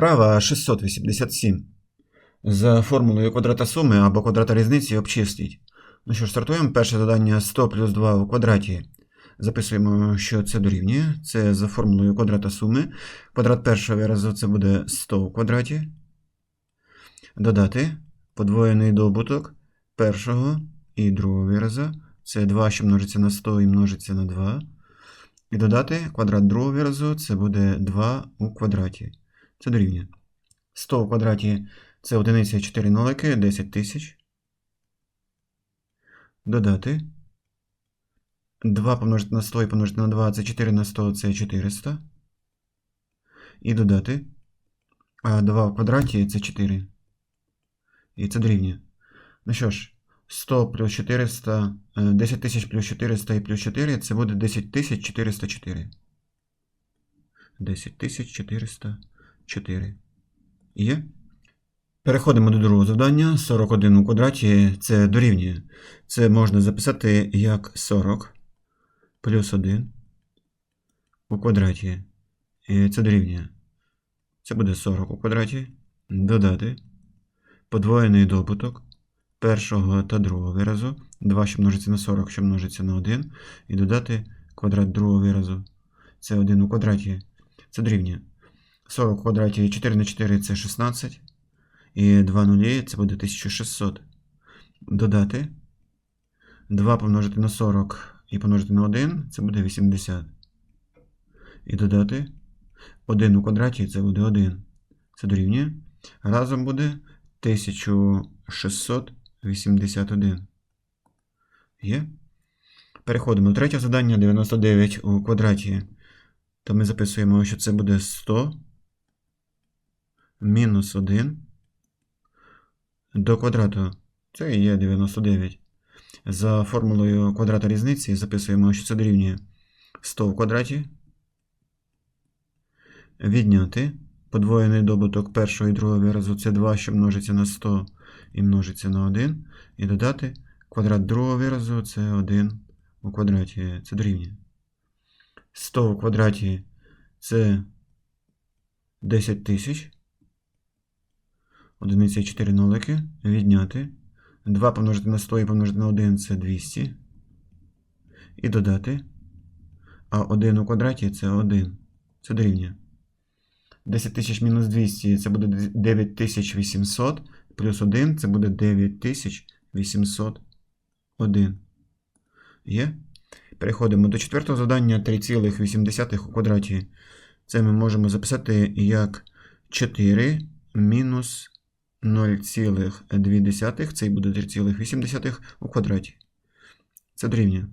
Вправа 687. За формулою квадрата суми або квадрата різниці обчисліть. Ну що ж, стартуємо. Перше завдання 100 плюс 2 у квадраті. Записуємо, що це дорівнює. Це за формулою квадрата суми. Квадрат першого виразу це буде 100 у квадраті. Додати подвоєний добуток першого і другого виразу. Це 2, що множиться на 100 і множиться на 2. І додати квадрат другого виразу це буде 2 у квадраті. Це дорівнює. 100 у квадраті це одиниця 4 нолики, 10 тисяч. Додати. 2 помножити на 100 і помножити на 2 це 4 на 100 це 400. І додати. А 2 в квадраті це 4. І це дорівнює. Ну що ж, 100 плюс 400, е, 10 тисяч плюс 400 і плюс 4 це буде 10 тисяч 404. 10 тисяч 404. Є? Переходимо до другого завдання. 41 у квадраті це дорівнює. Це можна записати як 40 плюс 1 у квадраті. І це дорівнює. Це буде 40 у квадраті. Додати подвоєний добуток першого та другого виразу. 2, що множиться на 40, що множиться на 1. І додати квадрат другого виразу. Це 1 у квадраті. Це дорівнює. 40 у квадраті 4 на 4 це 16. І 2 нулі це буде 1600. Додати. 2 помножити на 40 і помножити на 1 це буде 80. І додати 1 у квадраті це буде 1. Це дорівнює. Разом буде 1681. Є? Переходимо до третього завдання 99 у квадраті. То ми записуємо, що це буде 100 мінус 1 до квадрату. Це і є 99. За формулою квадрата різниці записуємо, що це дорівнює 100 в квадраті. Відняти подвоєний добуток першого і другого виразу це 2, що множиться на 100 і множиться на 1. І додати квадрат другого виразу це 1 у квадраті. Це дорівнює. 100 у квадраті це 10 тисяч. Одиниця 4 нолики. Відняти. 2 помножити на 100 і помножити на 1 це 200. І додати. А 1 у квадраті це 1. Це дорівнює. 10 тисяч мінус 200 це буде 9800. Плюс 1 це буде 9801. Є? Переходимо до четвертого завдання 3,8 у квадраті. Це ми можемо записати як 4 мінус 0,2, це і буде 3,8 у квадраті. Це дорівнює.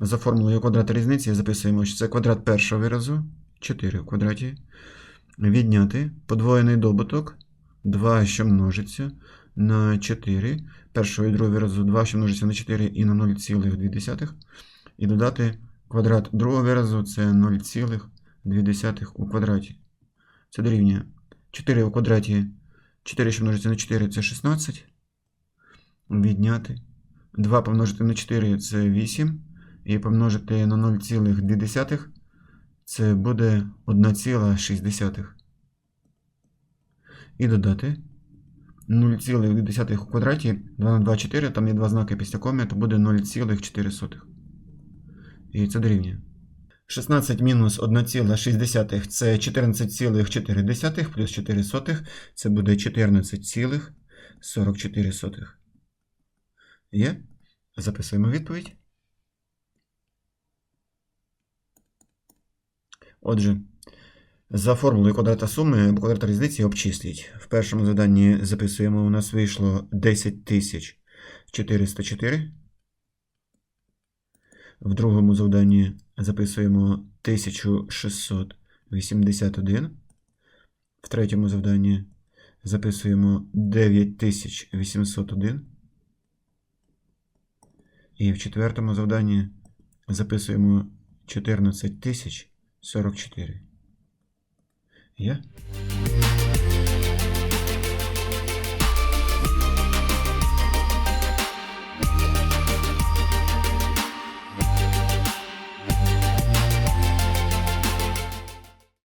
За формулою квадрата різниці записуємо, що це квадрат першого виразу 4 в квадраті. Відняти подвоєний добуток 2, що множиться на 4. Першого і другого виразу 2, що множиться на 4 і на 0,2. І додати квадрат другого виразу це 0,2 у квадраті. Це дорівнює 4 у квадраті. 4, що множиться на 4, це 16. Відняти. 2 помножити на 4 це 8. І помножити на 0,2 це буде 1,6. І додати 0,2 у квадраті 2 на 2 4, там є два знаки після коми, то буде 0,4. І це дорівнює. 16 мінус 1,6 це 14,4 плюс 4 сотих, це буде 14,44. Є? Записуємо відповідь. Отже, за формулою квадрата суми або квадрата різниці обчисліть. В першому заданні записуємо, у нас вийшло 10 404. В другому завданні записуємо 1681. В третьому завданні записуємо 9801. І в четвертому завданні записуємо 14044. Є?